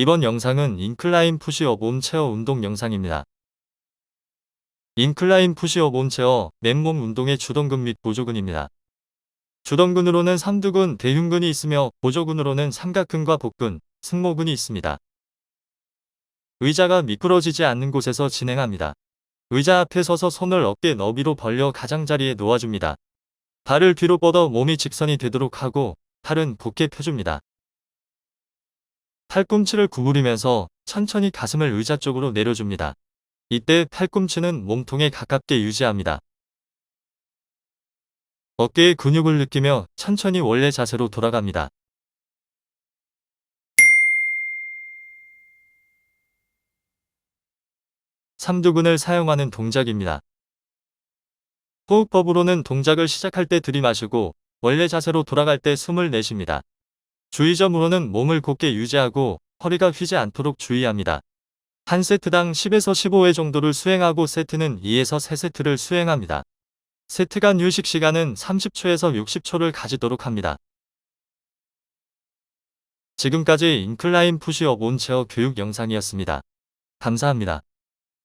이번 영상은 인클라인 푸시업 온체어 운동 영상입니다. 인클라인 푸시업 온체어 맨몸 운동의 주동근 및 보조근입니다. 주동근으로는 삼두근, 대흉근이 있으며 보조근으로는 삼각근과 복근, 승모근이 있습니다. 의자가 미끄러지지 않는 곳에서 진행합니다. 의자 앞에 서서 손을 어깨 너비로 벌려 가장자리에 놓아줍니다. 발을 뒤로 뻗어 몸이 직선이 되도록 하고 팔은 곧게 펴줍니다. 팔꿈치를 구부리면서 천천히 가슴을 의자 쪽으로 내려줍니다. 이때 팔꿈치는 몸통에 가깝게 유지합니다. 어깨의 근육을 느끼며 천천히 원래 자세로 돌아갑니다. 삼두근을 사용하는 동작입니다. 호흡법으로는 동작을 시작할 때 들이마시고 원래 자세로 돌아갈 때 숨을 내쉽니다. 주의점으로는 몸을 곧게 유지하고 허리가 휘지 않도록 주의합니다. 한 세트당 10에서 15회 정도를 수행하고 세트는 2에서 3세트를 수행합니다. 세트 간 휴식 시간은 30초에서 60초를 가지도록 합니다. 지금까지 인클라인 푸시업 온체어 교육 영상이었습니다. 감사합니다.